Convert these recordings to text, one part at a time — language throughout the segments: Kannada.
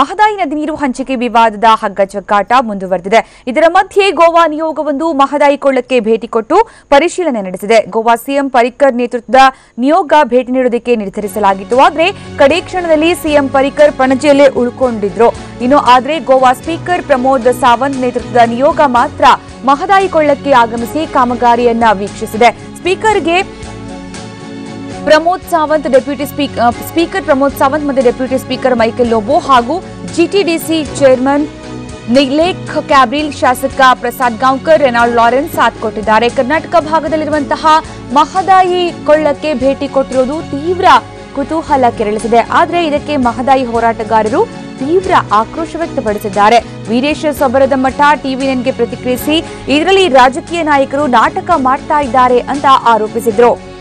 ಮಹದಾಯಿ ನದಿ ನೀರು ಹಂಚಿಕೆ ವಿವಾದದ ಹಗ್ಗಜಗ್ಗಾಟ ಮುಂದುವರೆದಿದೆ. ಇದರ ಮಧ್ಯೆ ಗೋವಾ ನಿಯೋಗವೊಂದು ಮಹದಾಯಿ ಕೊಳ್ಳಕ್ಕೆ ಭೇಟಿ ಕೊಟ್ಟು ಪರಿಶೀಲನೆ ನಡೆಸಿದೆ. ಗೋವಾ ಸಿಎಂ ಪರಿಕ್ಕರ್ ನೇತೃತ್ವದ ನಿಯೋಗ ಭೇಟಿ ನೀಡುವುದಕ್ಕೆ ನಿರ್ಧರಿಸಲಾಗಿತ್ತು. ಆದರೆ ಕಡೆ ಕ್ಷಣದಲ್ಲಿ ಸಿಎಂ ಪರಿಕ್ಕರ್ ಪಣಜಿಯಲ್ಲೇ ಉಳ್ಕೊಂಡಿದ್ರು. ಇನ್ನು ಆದರೆ ಗೋವಾ ಸ್ಪೀಕರ್ ಪ್ರಮೋದ್ ಸಾವಂತ್ ನೇತೃತ್ವದ ನಿಯೋಗ ಮಾತ್ರ ಮಹದಾಯಿ ಕೊಳ್ಳಕ್ಕೆ ಆಗಮಿಸಿ ಕಾಮಗಾರಿಯನ್ನ ವೀಕ್ಷಿಸಿದೆ. ಸ್ಪೀಕರ್ಗೆ Pramod Sawant deputy speak- speaker Pramod Sawant ಮತ್ತು ಡೆಪ್ಯೂಟಿ ಸ್ಪೀಕರ್ ಮೈಕೆಲ್ ಲೋಬೋ ಹಾಗೂ ಜಿಟಿಡಿಸಿ ಚೇರ್ಮನ್ ನಿಲೇಖ್ ಕ್ಯಾಬ್ರಿಲ್ ಶಾಸಕ ಪ್ರಸಾದ್ ಗಾಂವ್ಕರ್, ರೆನಾಲ್ಡ್ ಲಾರೆನ್ಸ್ ಸಾಥ್ ಕೊಟ್ಟಿದ್ದಾರೆ. ಕರ್ನಾಟಕ ಭಾಗದಲ್ಲಿರುವಂತಹ ಮಹದಾಯಿ ಕೊಳ್ಳಕ್ಕೆ ಭೇಟಿ ಕೊಟ್ಟಿರೋದು ತೀವ್ರ ಕುತೂಹಲ ಕೆರಳಿಸಿದೆ. ಆದರೆ ಇದಕ್ಕೆ ಮಹದಾಯಿ ಹೋರಾಟಗಾರರು ತೀವ್ರ ಆಕ್ರೋಶ ವ್ಯಕ್ತಪಡಿಸಿದ್ದಾರೆ. ವೀರೇಶ ಸೊಬರದ ಮಠ ಟಿವಿ ನನ್ಗೆ ಪ್ರತಿಕ್ರಿಯಿಸಿ, ಇದರಲ್ಲಿ ರಾಜಕೀಯ ನಾಯಕರು ನಾಟಕ ಮಾಡ್ತಾ ಇದ್ದಾರೆ ಅಂತ ಆರೋಪಿಸಿದ್ರು.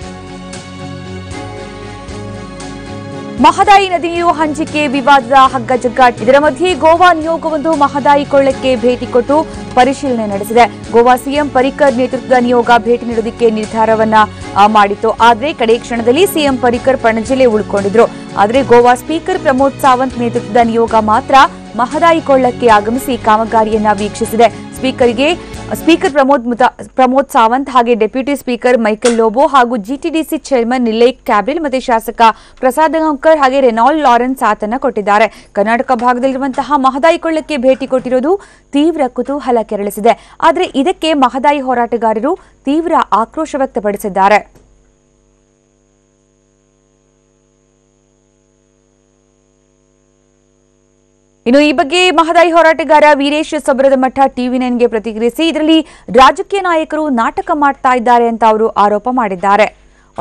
ಮಹದಾಯಿ ನದಿ ನೀರು ಹಂಚಿಕೆ ವಿವಾದದ ಹಗ್ಗಜಗ್ಗಾಟ ಇದರ ಮಧ್ಯೆ ಗೋವಾ ನಿಯೋಗವೊಂದು ಮಹದಾಯಿ ಕೊಳ್ಳಕ್ಕೆ ಭೇಟಿ ಕೊಟ್ಟು ಪರಿಶೀಲನೆ ನಡೆಸಿದೆ. ಗೋವಾ ಸಿಎಂ ಪರಿಕರ್ ನೇತೃತ್ವದ ನಿಯೋಗ ಭೇಟಿ ನೀಡುವುದಕ್ಕೆ ನಿರ್ಧಾರವನ್ನ ಮಾಡಿತು ಮಾಡಿತ್ತು. ಆದರೆ ಕಡೆ ಕ್ಷಣದಲ್ಲಿ ಸಿಎಂ ಪರಿಕರ್ ಪಣಜಿಲೆ ಉಳ್ಕೊಂಡಿದ್ರು. ಆದರೆ ಗೋವಾ ಸ್ಪೀಕರ್ ಪ್ರಮೋದ್ ಸಾವಂತ್ ನೇತೃತ್ವದ ನಿಯೋಗ ಮಾತ್ರ ಮಹದಾಯಿ ಕೊಳ್ಳಕ್ಕೆ ಆಗಮಿಸಿ ಕಾಮಗಾರಿಯನ್ನ ವೀಕ್ಷಿಸಿದೆ. ಸ್ಪೀಕರ್ಗೆ, ಸ್ಪೀಕರ್ ಪ್ರಮೋದ್ ಪ್ರಮೋದ್ ಸಾವಂತ್ ಹಾಗೆ ಡೆಪ್ಯೂಟಿ ಸ್ಪೀಕರ್ ಮೈಕೆಲ್ ಲೋಬೋ ಹಾಗೂ ಜಿಟಿಡಿಸಿ ಚೇರ್ಮನ್ ನಿಲಯ್ ಕ್ಯಾಬ್ರಿಲ್ ಮತ್ತು ಶಾಸಕ ಪ್ರಸಾದ್ ಗಂಕರ್ ಹಾಗೆ ರೆನಾಲ್ಡ್ ಲಾರೆನ್ಸ್ ಆತನ ಕೊಟ್ಟಿದ್ದಾರೆ. ಕರ್ನಾಟಕ ಭಾಗದಲ್ಲಿರುವಂತಹ ಮಹದಾಯಿ ಕೊಳ್ಳಕ್ಕೆ ಭೇಟಿ ಕೊಟ್ಟಿರೋದು ತೀವ್ರ ಕುತೂಹಲ ಕೆರಳಿಸಿದೆ. ಆದರೆ ಇದಕ್ಕೆ ಮಹದಾಯಿ ಹೋರಾಟಗಾರರು ತೀವ್ರ ಆಕ್ರೋಶ ವ್ಯಕ್ತಪಡಿಸಿದ್ದಾರೆ. ಇನ್ನು ಈ ಬಗ್ಗೆ ಮಹದಾಯಿ ಹೋರಾಟಗಾರ ವೀರೇಶ್ ಮಠ ಟಿವಿ ನೈನ್ಗೆ ಪ್ರತಿಕ್ರಿಯಿಸಿ, ಇದರಲ್ಲಿ ರಾಜಕೀಯ ನಾಯಕರು ನಾಟಕ ಮಾಡ್ತಾ ಇದ್ದಾರೆ ಅಂತ ಅವರು ಆರೋಪ ಮಾಡಿದ್ದಾರೆ.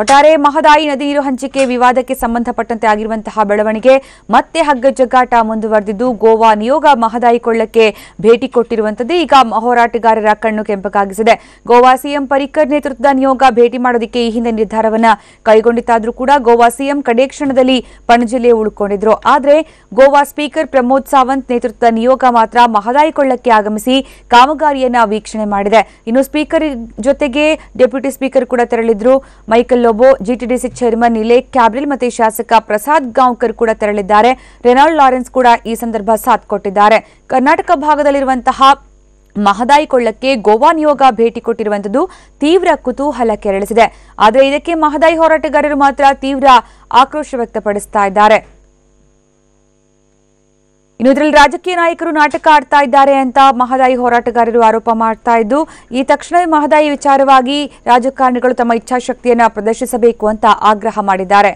ಒಟ್ಟಾರೆ ಮಹದಾಯಿ ನದಿ ನೀರು ಹಂಚಿಕೆ ವಿವಾದಕ್ಕೆ ಸಂಬಂಧಪಟ್ಟಂತೆ ಆಗಿರುವಂತಹ ಬೆಳವಣಿಗೆ ಮತ್ತೆ ಹಗ್ಗಜಗ್ಗಾಟ ಮುಂದುವರೆದಿದ್ದು ಗೋವಾ ನಿಯೋಗ ಮಹದಾಯಿ ಕೊಳ್ಳಕ್ಕೆ ಭೇಟಿ ಕೊಟ್ಟಿರುವಂತದ್ದು ಈಗ ಹೋರಾಟಗಾರರ ಕಣ್ಣು ಕೆಂಪಗಾಗಿಸಿದೆ. ಗೋವಾ ಸಿಎಂ ಪರಿಕ್ಕರ್ ನೇತೃತ್ವದ ನಿಯೋಗ ಭೇಟಿ ಮಾಡೋದಕ್ಕೆ ಈ ಹಿಂದೆ ನಿರ್ಧಾರವನ್ನ ಕೈಗೊಂಡಿತ್ತಾದ್ರೂ ಕೂಡ ಗೋವಾ ಸಿಎಂ ಕಡೆ ಕ್ಷಣದಲ್ಲಿ ಪಣಜಿಲ್ಲೆ ಉಳ್ಕೊಂಡಿದ್ರು. ಆದರೆ ಗೋವಾ ಸ್ಪೀಕರ್ ಪ್ರಮೋದ್ ಸಾವಂತ್ ನೇತೃತ್ವದ ನಿಯೋಗ ಮಾತ್ರ ಮಹದಾಯಿ ಕೊಳ್ಳಕ್ಕೆ ಆಗಮಿಸಿ ಕಾಮಗಾರಿಯನ್ನ ವೀಕ್ಷಣೆ ಮಾಡಿದೆ. ಇನ್ನು ಸ್ಪೀಕರ್ ಜೊತೆಗೆ ಡೆಪ್ಯೂಟಿ ಸ್ಪೀಕರ್ ಕೂಡ ತೆರಳಿದ್ರು. Michael Lobo GTDC chairman Nilesh ಕ್ಯಾಬ್ರಿಲ್ ಮತ್ತು ಶಾಸಕ ಪ್ರಸಾದ್ ಗಾಂವ್ಕರ್ ಕೂಡ ತೆರಳಿದ್ದಾರೆ. ರೆನಾಲ್ಡ್ ಲಾರೆನ್ಸ್ ಕೂಡ ಈ ಸಂದರ್ಭ ಸಾಥ್ ಕೊಟ್ಟಿದ್ದಾರೆ. ಕರ್ನಾಟಕ ಭಾಗದಲ್ಲಿರುವಂತಹ ಮಹದಾಯಿ ಕೊಳ್ಳಕ್ಕೆ ಗೋವಾ ನಿಯೋಗ ಭೇಟಿ ಕೊಟ್ಟಿರುವಂತದ್ದು ತೀವ್ರ ಕುತೂಹಲ ಕೆರಳಿಸಿದೆ ಆದರೆ ಇದಕ್ಕೆ ಮಹದಾಯಿ ಹೋರಾಟಗಾರರು ಮಾತ್ರ ತೀವ್ರ ಆಕ್ರೋಶ ವ್ಯಕ್ತಪಡಿಸ್ತಾ ಇದ್ದಾರೆ. ಇನ್ನು ಇದರಲ್ಲಿ ರಾಜಕೀಯ ನಾಯಕರು ನಾಟಕ ಆಡ್ತಾ ಇದ್ದಾರೆ ಅಂತ ಮಹದಾಯಿ ಹೋರಾಟಗಾರರು ಆರೋಪ ಮಾಡ್ತಾ ಇದ್ದು, ಈ ತಕ್ಷಣವೇ ಮಹದಾಯಿ ವಿಚಾರವಾಗಿ ರಾಜಕಾರಣಿಗಳು ತಮ್ಮ ಇಚ್ಛಾಶಕ್ತಿಯನ್ನು ಪ್ರದರ್ಶಿಸಬೇಕು ಅಂತ ಆಗ್ರಹ ಮಾಡಿದ್ದಾರೆ.